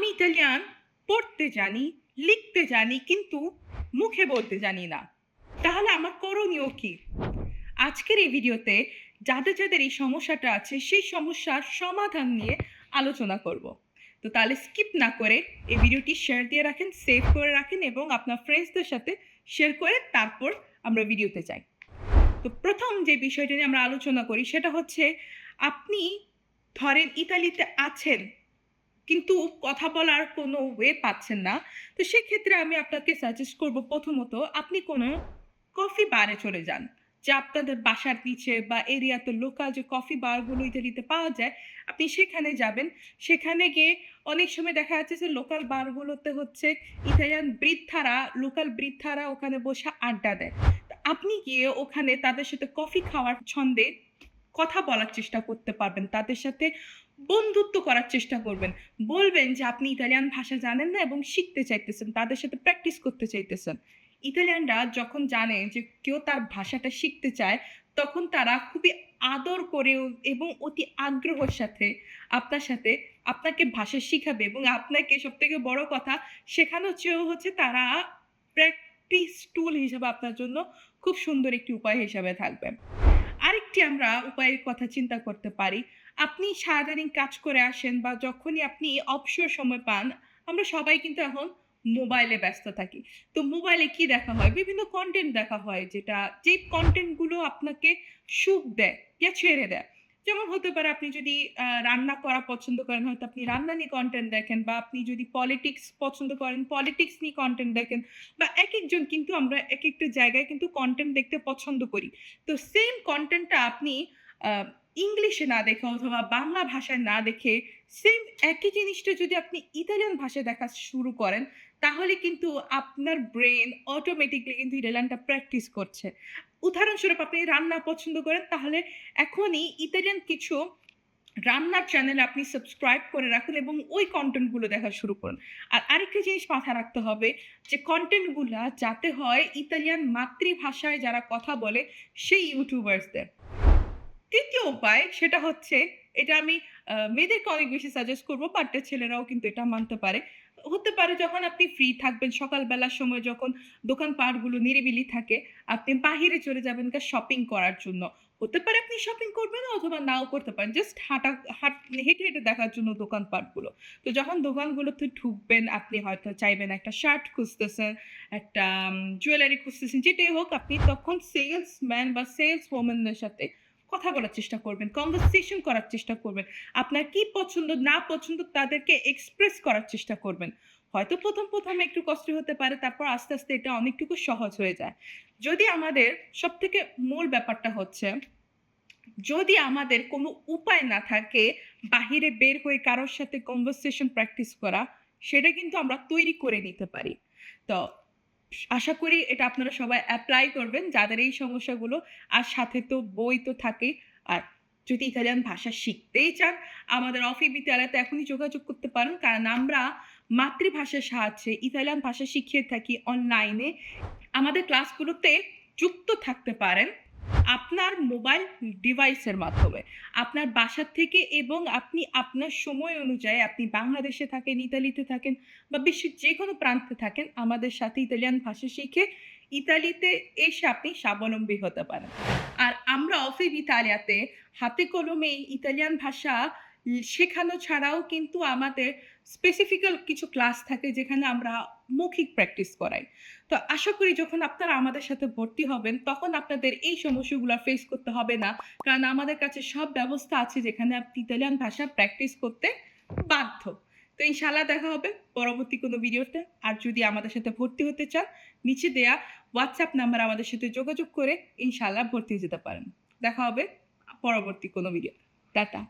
আমি ইতালিয়ান, পড়তে জানি, লিখতে জানি, কিন্তু মুখে বলতে জানি না। তাহলে আমার করণীয় কি? আজকের এই ভিডিওতে যাদের যাদের এই সমস্যাটা আছে, সেই সমস্যার সমাধান নিয়ে আলোচনা করব। তো তাহলে স্কিপ না করে এই ভিডিওটি শেয়ার দিয়ে রাখেন, সেভ করে রাখেন এবং আপনার ফ্রেন্ডসদের সাথে শেয়ার করে তারপর আমরা ভিডিওতে যাই। তো প্রথম যে বিষয়টা নিয়ে আমরা আলোচনা করি, সেটা হচ্ছে আপনি ধরেন ইতালিতে আছেন কিন্তু কথা বলার কোনো ওয়ে পাচ্ছেন না। তো সেক্ষেত্রে আমি আপনাকে সাজেস্ট করব প্রথমত, আপনি কোনো কফি বারে চলে যান, যে আপনাদের বাসার নিচে বা এরিয়াতে লোকাল যে কফি বারগুলো ইতালিতে পাওয়া যায়, আপনি সেখানে যাবেন। সেখানে গিয়ে অনেক সময় দেখা যাচ্ছে যে লোকাল বারগুলোতে হচ্ছে ইতালিয়ান বৃদ্ধারা লোকাল বৃদ্ধারা ওখানে বসে আড্ডা দেয়। আপনি গিয়ে ওখানে তাদের সাথে কফি খাওয়ার ছন্দে কথা বলার চেষ্টা করতে পারবেন। তাদের সাথে বন্ধুত্ব করার চেষ্টা করবেন। বলবেন যে, আপনি ইতালিয়ান ভাষা জানেন না এবং শিখতে চাইতেছেন, তাদের সাথে প্র্যাকটিস করতে চাইতেছেন। ইতালিয়ানরা যখন জানে যে, কেউ তার ভাষাটা শিখতে চায়, তখন তারা খুবই আদর করে এবং অতি আগ্রহের সাথে আপনার সাথে আপনাকে ভাষা শিখাবে এবং আপনাকে সব থেকে বড় কথা শেখানোর চেয়েও হচ্ছে তারা প্র্যাকটিস টুল হিসাবে আপনার জন্য খুব সুন্দর একটি উপায় হিসাবে থাকবে। আরেকটি আমরা উপায়ের কথা চিন্তা করতে পারি। আপনি সারাদিন কাজ করে আসেন বা যখনই আপনি অবসর সময় পান, আমরা সবাই কিন্তু এখন মোবাইলে ব্যস্ত থাকি। তো মোবাইলে কি দেখা হয়? বিভিন্ন কন্টেন্ট দেখা হয় যেটা যে কন্টেন্টগুলো আপনাকে সুখ দেয়, ইয়া ছেড়ে দেয়। যেমন হতে পারে আপনি যদি রান্না করা পছন্দ করেন, হয়তো আপনি রান্না নিয়ে কন্টেন্ট দেখেন বা আপনি যদি পলিটিক্স পছন্দ করেন পলিটিক্স নিয়ে কন্টেন্ট দেখেন বা এক একজন কিন্তু আমরা এক একটা জায়গায় কিন্তু কন্টেন্ট দেখতে পছন্দ করি। তো সেম কন্টেন্টটা আপনি ইংলিশে না দেখে অথবা বাংলা ভাষায় না দেখে সেম একই জিনিসটা যদি আপনি ইতালিয়ান ভাষায় দেখা শুরু করেন, তাহলে কিন্তু আপনার ব্রেন অটোমেটিকলি কিন্তু ইটালিয়ানটা প্র্যাকটিস করছে। উদাহরণস্বরূপ আপনি রান্না পছন্দ করেন, তাহলে এখনই ইতালিয়ান কিছু রান্নার চ্যানেল আপনি সাবস্ক্রাইব করে রাখুন এবং ওই কন্টেন্টগুলো দেখা শুরু করুন। আর আরেকটা জিনিস মাথায় রাখতে হবে যে কন্টেন্টগুলো যাতে হয় ইতালিয়ান মাতৃভাষায় যারা কথা বলে সেই ইউটিউবার্সদের তৃতীয় উপায় সেটা হচ্ছে, এটা আমি মেয়েদেরকে অনেক বেশি সাজেস্ট করব বাট ছেলেরাও কিন্তু এটা মানতে পারে। হতে পারে যখন আপনি ফ্রি থাকবেন, সকালবেলার সময় যখন দোকান দোকানপাটগুলো নিরিবিলি থাকে, আপনি বাহিরে চলে যাবেন কা শপিং করার জন্য। হতে পারে আপনি শপিং করবেন অথবা নাও করতে পারেন জাস্ট হাঁটা, হাঁট, হেঁটে হেঁটে দেখার জন্য দোকানপাটগুলো তো যখন দোকানগুলোতে ঢুকবেন, আপনি হয়তো চাইবেন একটা শার্ট খুঁজতেছেন, একটা জুয়েলারি খুঁজতেছেন, যেটাই হোক, আপনি তখন সেলসম্যান বা সেলস ওম্যানদের সাথে কথা বলার চেষ্টা করবেন কনভারসেশন করার চেষ্টা করবেন, আপনার কি পছন্দ, না পছন্দ তাদেরকে এক্সপ্রেস করার চেষ্টা করবেন। হয়তো প্রথম প্রথম একটু কষ্ট হতে পারে, তারপর আস্তে আস্তে এটা অনেকটুকু সহজ হয়ে যায়। যদি আমাদের সব থেকে মূল ব্যাপারটা হচ্ছে, যদি আমাদের কোনো উপায় না থাকে বাহিরে বের হয়ে কারোর সাথে কনভারসেশন প্র্যাকটিস করা, সেটা কিন্তু আমরা তৈরি করে নিতে পারি। তো আশা করি এটা আপনারা সবাই অ্যাপ্লাই করবেন। যাদের এই সমস্যাগুলো, আর সাথে তো বই তো থাকে আর যদি ইতালিয়ান ভাষা শিখতেই চান, আমাদের অফি বিদ্যালয়তে এখনই যোগাযোগ করতে পারেন। কারণ আমরা মাতৃভাষার সাহায্যে ইতালিয়ান ভাষা শিখিয়ে থাকি অনলাইনে আমাদের ক্লাসগুলোতে যুক্ত থাকতে পারেন। আপনার মোবাইল ডিভাইসের মাধ্যমে। আপনার বাসার থেকে এবং আপনি আপনার সময় অনুযায়ী আপনি বাংলাদেশে থাকেন, ইতালিতে থাকেন বা বিশ্বের যে কোনো প্রান্তে থাকেন, আমাদের সাথে ইতালিয়ান ভাষা শিখে ইতালিতে এসে আপনি স্বাবলম্বী হতে পারেন। আর আমরা অফিস ইতালিয়াতে হাতে কলমে ইতালিয়ান ভাষা শেখানো ছাড়াও কিন্তু আমাদের স্পেসিফিক্যাল কিছু ক্লাস থাকে যেখানে আমরা মৌখিক প্র্যাকটিস করাই। তো আশা করি যখন আপনারা আমাদের সাথে ভর্তি হবেন, তখন আপনাদের এই সমস্যাগুলো ফেস করতে হবে না। কারণ আমাদের কাছে সব ব্যবস্থা আছে যেখানে আপনি ইতালিয়ান ভাষা প্র্যাকটিস করতে বাধ্য। তো ইনশাল্লাহ দেখা হবে পরবর্তী কোনো ভিডিওতে। আর যদি আমাদের সাথে ভর্তি হতে চান, নিচে দেয়া হোয়াটসঅ্যাপ নাম্বার আমাদের সাথে যোগাযোগ করে ইনশাল্লাহ ভর্তি যেতে পারেন। দেখা হবে পরবর্তী কোনো ভিডিও টাটা।